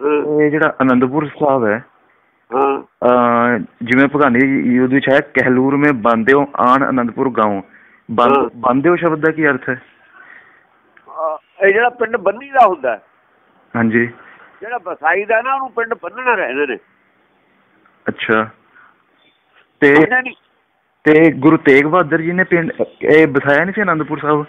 ਇਹ ਜਿਹੜਾ ਆਨੰਦਪੁਰ ਸਾਹਿਬ ਹੈ ਜਿਵੇਂ ਭਗਾਨੀ ਯੁੱਧ ਵਿੱਚ ਹੈ ਕਹਿਲੂਰ ਮੇ ਬੰਦਿਓ ਆਣ ਹਾਂ। ਬੰਦ ਬੰਦਿਓ ਸ਼ਬਦ ਦਾ ਕੀ ਅਰਥ ਹੈ? ਇਹ ਜਿਹੜਾ ਪਿੰਡ ਬੰਨੀ ਦਾ ਹੁੰਦਾ ਹੈ, ਹਾਂਜੀ। ਜਿਹੜਾ ਬਸਾਈ ਦਾ ਨਾ ਉਹਨੂੰ ਪਿੰਡ ਬੰਨਣਾ ਰਹਿੰਦੇ ਨੇ। ਅੱਛਾ। ਤੇ ਤੇ ਗੁਰੂ ਤੇਗ ਬਹਾਦਰ ਜੀ ਨੇ ਪਿੰਡ ਇਹ ਬਸਾਇਆ ਨਹੀਂ ਸੀ ਆਨੰਦਪੁਰ ਸਾਹਿਬ?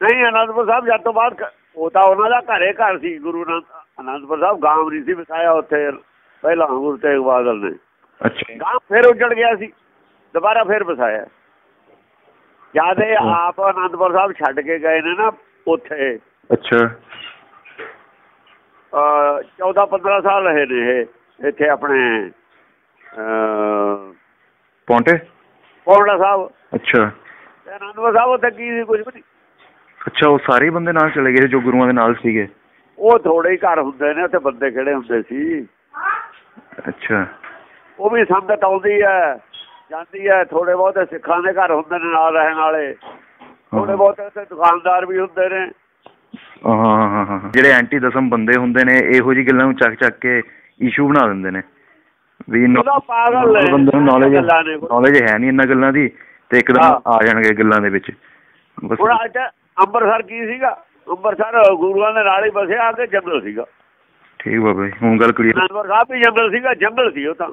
ਨਹੀਂ ਅਨੰਦਪੁਰ ਸਾਹਿਬ ਜਦ ਤੋਂ ਬਾਅਦ ਉਹ ਤਾਂ ਉਹਨਾਂ ਦਾ ਘਰੇ ਘਰ ਸੀ ਗੁਰੂ ਨਾਨਕ ਅਨੰਦਪੁਰ ਸਾਹਿਬ ਗਾਂਵ ਨਹੀਂ ਸੀ ਵਸਾਇਆ ਉੱਥੇ ਪਹਿਲਾਂ ਗੁਰੂ ਤੇਗ ਬਹਾਦਰ ਨੇ। ਅੱਛਾ ਗਾਂਵ ਫਿਰ ਉੱਜੜ ਗਿਆ ਸੀ ਦੁਬਾਰਾ ਫਿਰ ਵਸਾਇਆ। ਜਦ ਇਹ। ਆਪ ਅਨੰਦਪੁਰ ਸਾਹਿਬ ਛੱਡ ਕੇ ਗਏ ਨੇ ਨਾ ਉੱਥੇ ਅੱਛਾ। 14 15 ਸਾਲ ਰਹੇ ਨੇ ਇੱਥੇ ਆਪਣੇ ਪੌਂਟੇ? ਪੌਂਡਾ ਸਾਹਿਬ। ਅੱਛਾ। ਅਨੰਦਪੁਰ ਸਾਹਿਬ ਉੱਥੇ ਕੀ ਸੀ ਕੁਝ ਵੀ ਅੱਛਾ ਉਹ ਸਾਰੇ ਬੰਦੇ ਨਾਲ ਚਲੇ ਗਏ ਜੋ ਗੁਰੂਆਂ ਦੇ ਨਾਲ ਸੀਗੇ? ਉਹ ਥੋੜੇ ਹੀ ਘਰ ਹੁੰਦੇ ਨੇ ਉੱਥੇ ਬੰਦੇ ਕਿਹੜੇ ਹੁੰਦੇ ਸੀ। ਅੱਛਾ। ਉਹ ਵੀ ਸੰਗਤ ਆਉਂਦੀ ਹੈ ਜਾਂਦੀ ਹੈ ਥੋੜੇ ਬਹੁਤੇ ਸਿੱਖਾਂ ਦੇ ਘਰ ਹੁੰਦੇ ਨੇ ਨਾਲ ਰਹਿਣ ਵਾਲੇ। ਥੋੜੇ ਬਹੁਤੇ ਉੱਥੇ ਦੁਕਾਨਦਾਰ ਵੀ ਹੁੰਦੇ ਨੇ। ਜਿਹੜੇ ਐਂਟੀ ਦਸਮ ਬੰਦੇ ਹੁੰਦੇ ਨੇ ਇਹੋ ਜਿਹੀ ਗੱਲਾਂ ਨੂੰ ਚੱਕ ਚੱਕ ਕੇ ਇਸ਼ੂ ਬਣਾ ਦਿੰਦੇ ਨੇ। ਵੀ ਪਾਗਲ ਬੰਦੇ ਨੂੰ ਨੌਲੇਜ ਹੈ ਨਹੀਂ ਇਹਨਾਂ ਗੱਲਾਂ ਦੀ ਤੇ ਇੱਕਦਮ। ਆ ਜਾਣਗੇ ਗੱਲਾਂ ਦੇ ਵਿੱਚ। ਬਸ ਹੁਣ ਅੱਜ ਅੰਮ੍ਰਿਤਸਰ ਕੀ ਸੀਗਾ? ਅੰਮ੍ਰਿਤਸਰ ਗੁਰੂਆਂ ਦੇ ਨਾਲ ਹੀ ਬਸਿਆ ਆ ਕੇ ਜੰਗਲ ਸੀਗਾ। ਠੀਕ ਬਾਬਾ ਜੀ ਹੁਣ ਗੱਲ ਕਲੀਅਰ ਸਾਹਿਬ ਵੀ ਜੰਗਲ ਸੀਗਾ ਜੰਗਲ ਸੀ ਉਹ ਤਾਂ।